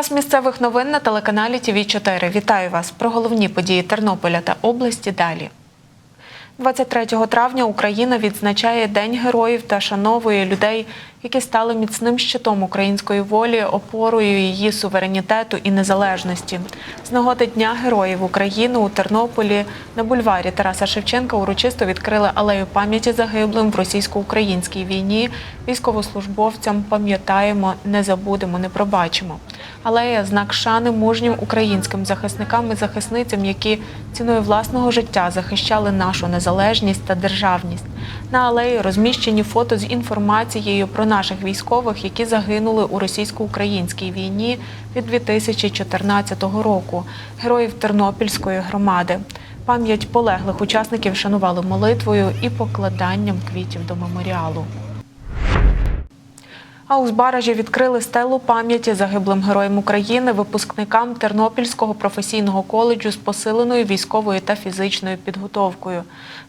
Час місцевих новин на телеканалі ТВ 4 Вітаю вас про головні події Тернополя та області. Далі. 23 травня Україна відзначає День героїв та шановує людей, які стали міцним щитом української волі, опорою її суверенітету і незалежності. З нагоди Дня героїв України у Тернополі на бульварі Тараса Шевченка урочисто відкрили алею пам'яті загиблим в російсько-українській війні. Військовослужбовцям пам'ятаємо, не забудемо, не пробачимо. Алея знак шани мужнім українським захисникам і захисницям, які ціною власного життя захищали нашу незалежність та державність. На алеї розміщені фото з інформацією про наших військових, які загинули у російсько-українській війні від 2014 року, героїв Тернопільської громади. Пам'ять полеглих учасників шанували молитвою і покладанням квітів до меморіалу. А у Збаражі відкрили стелу пам'яті загиблим героям України, випускникам Тернопільського професійного коледжу з посиленою військовою та фізичною підготовкою.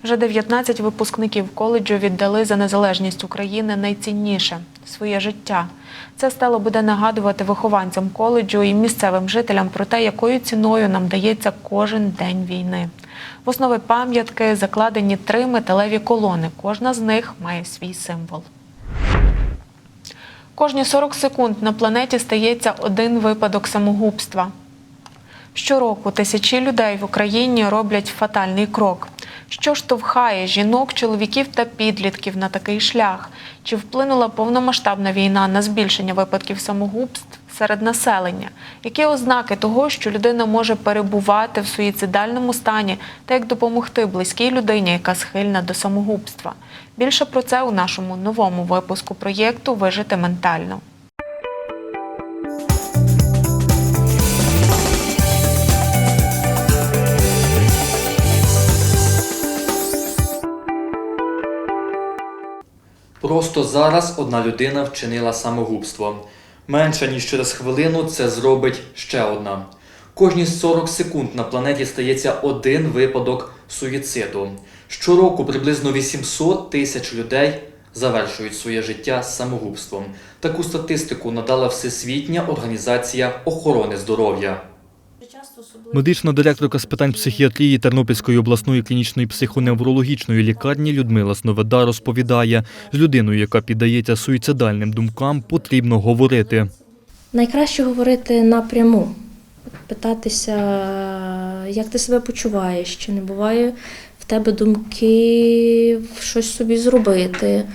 Вже 19 випускників коледжу віддали за незалежність України найцінніше своє життя. Ця стела буде нагадувати вихованцям коледжу і місцевим жителям про те, якою ціною нам дається кожен день війни. В основі пам'ятки закладені три металеві колони. Кожна з них має свій символ. Кожні 40 секунд на планеті стається один випадок самогубства. Щороку тисячі людей в Україні роблять фатальний крок. Що штовхає жінок, чоловіків та підлітків на такий шлях? Чи вплинула повномасштабна війна на збільшення випадків самогубств серед населення? Які ознаки того, що людина може перебувати в суїцидальному стані, та як допомогти близькій людині, яка схильна до самогубства? Більше про це у нашому новому випуску проєкту Вижити ментально. Просто зараз одна людина вчинила самогубство. Менше ніж через хвилину це зробить ще одна. Кожні 40 секунд на планеті стається один випадок суїциду. Щороку приблизно 800 тисяч людей завершують своє життя самогубством. Таку статистику надала Всесвітня організація охорони здоров'я. Медична директорка з питань психіатрії Тернопільської обласної клінічної психоневрологічної лікарні Людмила Сноведа розповідає, з людиною, яка піддається суїцидальним думкам, потрібно говорити. Найкраще говорити напряму, питатися, як ти себе почуваєш, чи не буває в тебе думки щось собі зробити, е,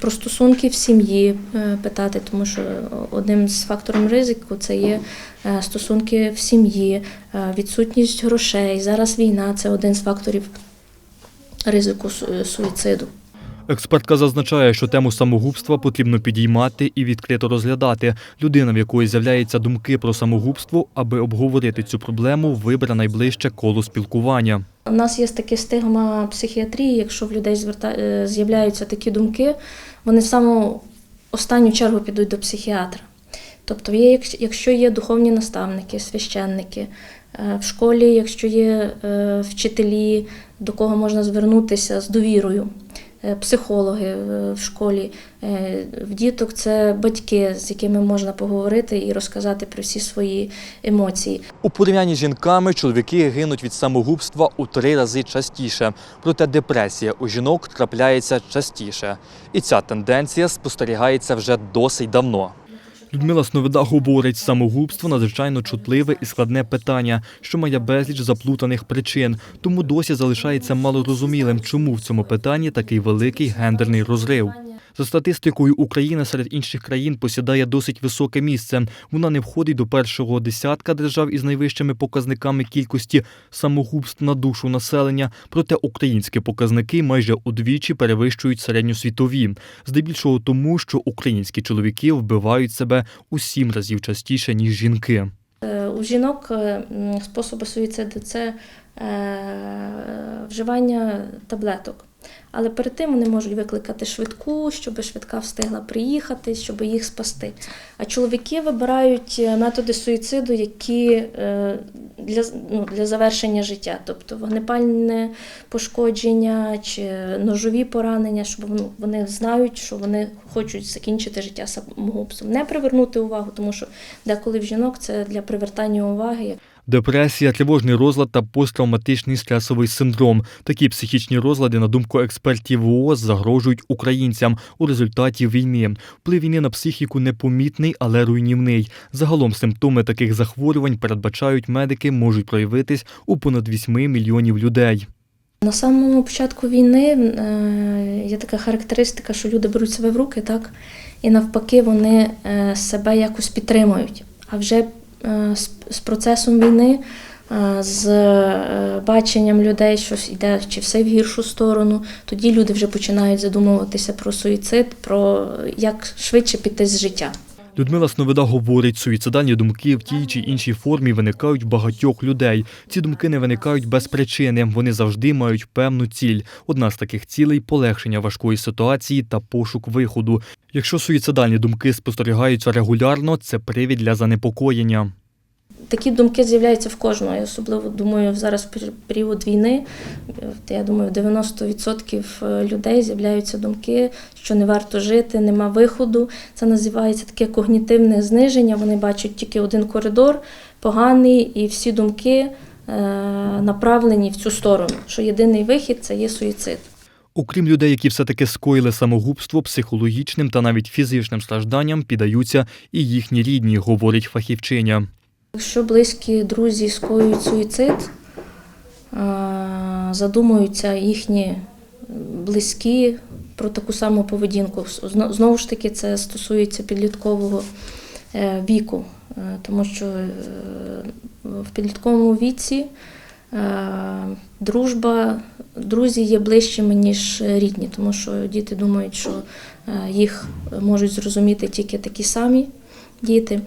про стосунки в сім'ї е, питати, тому що одним з факторів ризику це є е, стосунки в сім'ї, е, відсутність грошей. Зараз війна це один з факторів ризику суїциду. Експертка зазначає, що тему самогубства потрібно підіймати і відкрито розглядати. Людина, в якої з'являються думки про самогубство, аби обговорити цю проблему, вибере найближче коло спілкування. У нас є таке стигма психіатрії, якщо в людей е, з'являються такі думки, вони в саму останню чергу підуть до психіатра. Тобто, є, якщо є духовні наставники, священники, е, в школі, якщо є е, вчителі, до кого можна звернутися з довірою, психологи е, в школі, е, в діток це батьки, з якими можна поговорити і розказати про всі свої емоції. У порівнянні з жінками чоловіки гинуть від самогубства у три рази частіше. Проте депресія у жінок трапляється частіше. І ця тенденція спостерігається вже досить давно. Людмила Сновида говорить, самогубство надзвичайно чутливе і складне питання, що має безліч заплутаних причин, тому досі залишається малорозумілим, чому в цьому питанні такий великий гендерний розрив. За статистикою, Україна серед інших країн посідає досить високе місце. Вона не входить до першого десятка держав із найвищими показниками кількості самогубств на душу населення. Проте українські показники майже удвічі перевищують середньосвітові. Здебільшого тому, що українські чоловіки вбивають себе у сім разів частіше ніж жінки. Е, У жінок е, способи суїциду це е, вживання таблеток. Але перед тим вони можуть викликати швидку, щоб швидка встигла приїхати, щоб їх спасти. А чоловіки вибирають е, методи суїциду, які е, для, ну, для завершення життя. Тобто вогнепальне пошкодження чи ножові поранення, щоб ну, вони знають, що вони хочуть закінчити життя самогубством. Не привернути увагу, тому що деколи в жінок це для привертання уваги. Депресія, тривожний розлад та посттравматичний стресовий синдром. Такі психічні розлади, на думку експертів ВООЗ, загрожують українцям у результаті війни. Вплив війни на психіку непомітний, але руйнівний. Загалом симптоми таких захворювань передбачають медики, можуть проявитись у понад 8 мільйонів людей. На самому початку війни е, є така характеристика, що люди беруть себе в руки, так, і навпаки вони е, себе якось підтримують. А вже з, з процесом війни, е, з е, баченням людей, що йде чи все в гіршу сторону, тоді люди вже починають задумуватися про суїцид, про як швидше піти з життя. Людмила Сновида говорить, суїцидальні думки в тій чи іншій формі виникають багатьох людей. Ці думки не виникають без причини. Вони завжди мають певну ціль. Одна з таких цілей полегшення важкої ситуації та пошук виходу. Якщо суїцидальні думки спостерігаються регулярно, це привід для занепокоєння. Такі думки з'являються в кожного. Я особливо думаю, зараз в період війни, е, я думаю, 90% людей з'являються думки, що не варто жити, нема виходу. Це називається таке когнітивне зниження. Вони бачать тільки один коридор, поганий, і всі думки е, направлені в цю сторону, що єдиний вихід це є суїцид. Окрім людей, які все-таки скоїли самогубство, психологічним та навіть фізичним стражданням піддаються і їхні рідні, говорить фахівчиня. Якщо близькі друзі скоюють суїцид, е, задумуються їхні близькі про таку саму поведінку. Знову ж таки, це стосується підліткового е, віку, е, тому що в підлітковому віці дружба, друзі є ближчими, ніж рідні, тому що діти думають, що їх можуть зрозуміти тільки такі самі діти.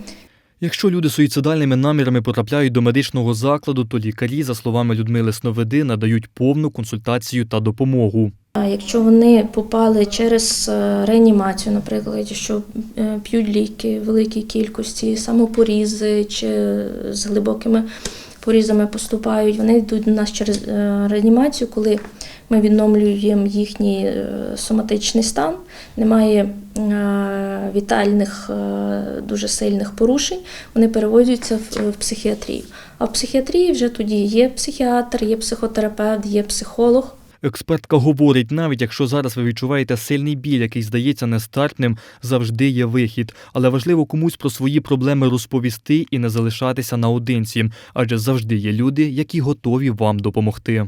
Якщо люди з суїцидальними намірами потрапляють до медичного закладу, то лікарі, за словами Людмили Сновиди, надають повну консультацію та допомогу. Якщо вони попали через е, реанімацію, наприклад, що е, п'ють ліки в великій кількості, самопорізи чи з глибокими порізами поступають, вони йдуть до нас через е, реанімацію, коли ми відновлюємо їхній е, соматичний стан, немає е, вітальних е, дуже сильних порушень, вони переводяться в, психіатрію. А в психіатрії вже тоді є психіатр, є психотерапевт, є психолог. Експертка говорить, навіть якщо зараз ви відчуваєте сильний біль, який здається нестерпним, завжди є вихід. Але важливо комусь про свої проблеми розповісти і не залишатися наодинці, адже завжди є люди, які готові вам допомогти.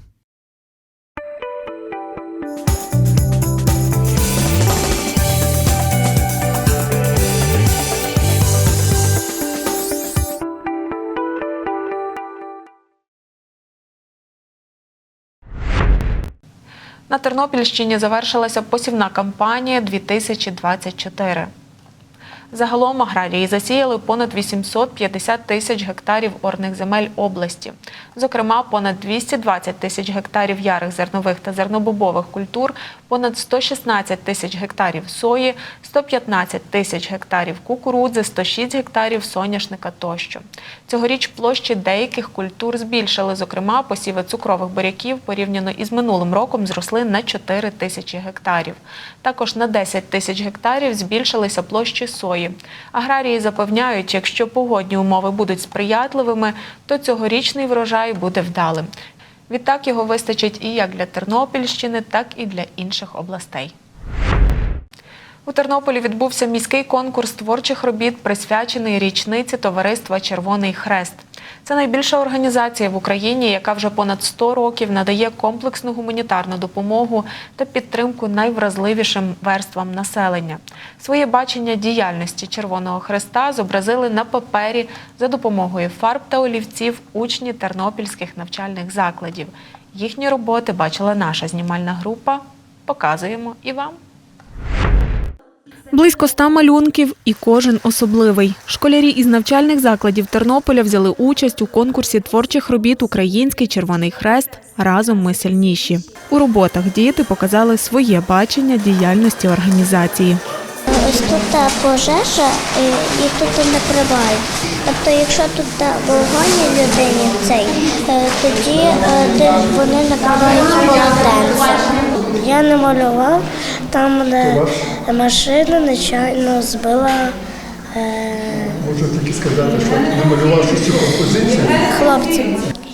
На Тернопільщині завершилася посівна кампанія 2024. Загалом аграрії засіяли понад 850 тисяч гектарів орних земель області. Зокрема, понад 220 тисяч гектарів ярих зернових та зернобобових культур, понад 116 тисяч гектарів сої, 115 тисяч гектарів кукурудзи, 106 гектарів соняшника тощо. Цьогоріч площі деяких культур збільшили. Зокрема, посіви цукрових буряків порівняно із минулим роком зросли на 4 тисячі гектарів. Також на 10 тисяч гектарів збільшилися площі сої. Аграрії запевняють, якщо погодні умови будуть сприятливими, то цьогорічний врожай буде вдалим. Відтак його вистачить і як для Тернопільщини, так і для інших областей. У Тернополі відбувся міський конкурс творчих робіт, присвячений річниці товариства Червоний Хрест. Це найбільша організація в Україні, яка вже понад 100 років надає комплексну гуманітарну допомогу та підтримку найвразливішим верствам населення. Своє бачення діяльності Червоного Хреста зобразили на папері за допомогою фарб та олівців учні тернопільських навчальних закладів. Їхні роботи бачила наша знімальна група. Показуємо і вам. Близько ста малюнків і кожен особливий. Школярі із навчальних закладів Тернополя взяли участь у конкурсі творчих робіт Український Червоний Хрест Разом ми сильніші. У роботах діти показали своє бачення діяльності організації. ось тут пожежа і, і тут накривають. Тобто, якщо тут вогонь людині цей, е, тоді е, вони накривають полотенцем. Я намалював там, де машина нечайно збила е, Можна тільки сказати, що намалював щось цю композицію. хлопців.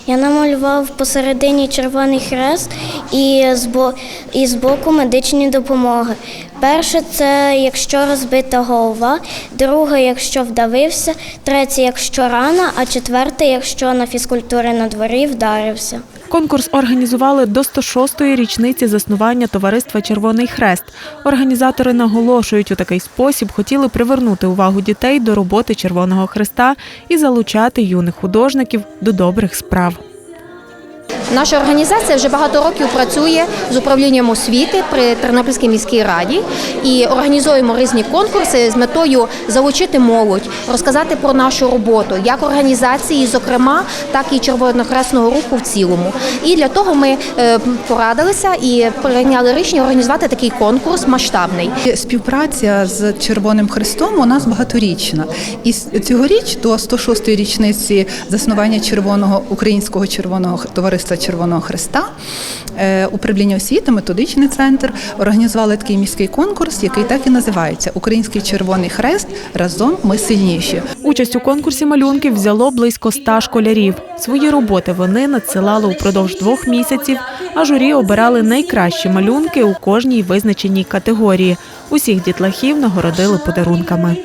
Я намалював посередині червоний хрест і збо- і збоку медичні допомоги. Перше це якщо розбита голова, друге, якщо вдавився, третє, якщо рана, а четверте, якщо на фізкультурі на дворі вдарився. Конкурс організували до 106-ї річниці заснування товариства Червоний Хрест. Організатори наголошують, у такий спосіб хотіли привернути увагу дітей до роботи Червоного Хреста і залучати юних художників до добрих справ. Наша організація вже багато років працює з управлінням освіти при Тернопільській міській раді і організуємо різні конкурси з метою залучити молодь, розказати про нашу роботу, як організації, зокрема, так і Червонохресного руху в цілому. І для того ми е, порадилися і прийняли рішення організувати такий конкурс масштабний. Співпраця з Червоним Хрестом у нас багаторічна. І цьогоріч до 106-ї річниці заснування Червоного українського червоного Х- товариства Червоного Хреста е, управління освіти, методичний центр організували такий міський конкурс, який так і називається Український Червоний Хрест. Разом ми сильніші. Участь у конкурсі малюнків взяло близько ста школярів. Свої роботи вони надсилали упродовж двох місяців, а журі обирали найкращі малюнки у кожній визначеній категорії. Усіх дітлахів нагородили подарунками.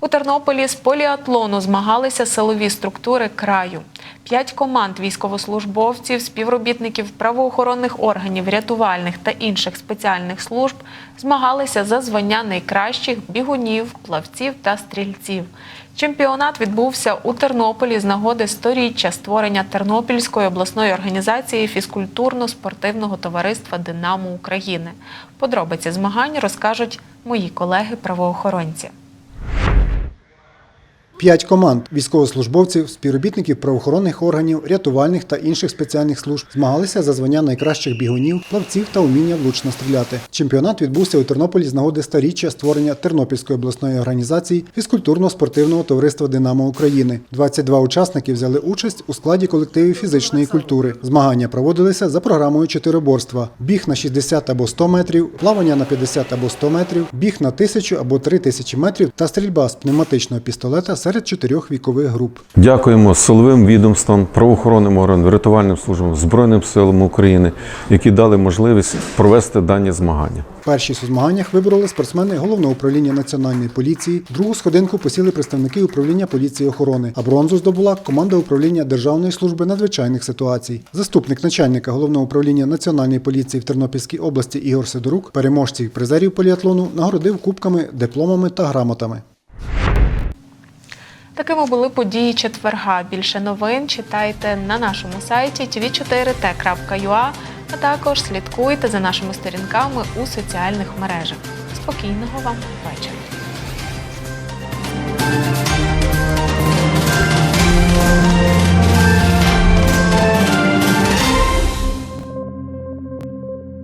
У Тернополі з поліатлону змагалися силові структури краю. П'ять команд військовослужбовців, співробітників правоохоронних органів, рятувальних та інших спеціальних служб змагалися за звання найкращих бігунів, плавців та стрільців. Чемпіонат відбувся у Тернополі з нагоди сторіччя створення Тернопільської обласної організації фізкультурно-спортивного товариства Динамо України. Подробиці змагань розкажуть мої колеги-правоохоронці. П'ять команд військовослужбовців, співробітників правоохоронних органів, рятувальних та інших спеціальних служб змагалися за звання найкращих бігунів, плавців та уміння влучно стріляти. Чемпіонат відбувся у Тернополі з нагоди старіччя створення Тернопільської обласної організації фізкультурно-спортивного товариства Динамо України. 22 учасники взяли участь у складі колективів фізичної культури. Змагання проводилися за програмою чотириборства: біг на 60 або 100 метрів, плавання на 50 або 100 метрів, біг на 1000 або 3000 метрів та стрільба з пневматичного пістолета серед чотирьох вікових груп. Дякуємо силовим відомствам, правоохоронним органам, рятувальним службам, Збройним силам України, які дали можливість провести дані змагання. Першість у змаганнях вибороли спортсмени головного управління національної поліції. Другу сходинку посіли представники управління поліції охорони. А бронзу здобула команда управління Державної служби надзвичайних ситуацій. Заступник начальника головного управління національної поліції в Тернопільській області Ігор Сидорук переможців призерів поліатлону нагородив кубками, дипломами та грамотами. Такими були події четверга. Більше новин читайте на нашому сайті tv4t.ua, а також слідкуйте за нашими сторінками у соціальних мережах. Спокійного вам вечора!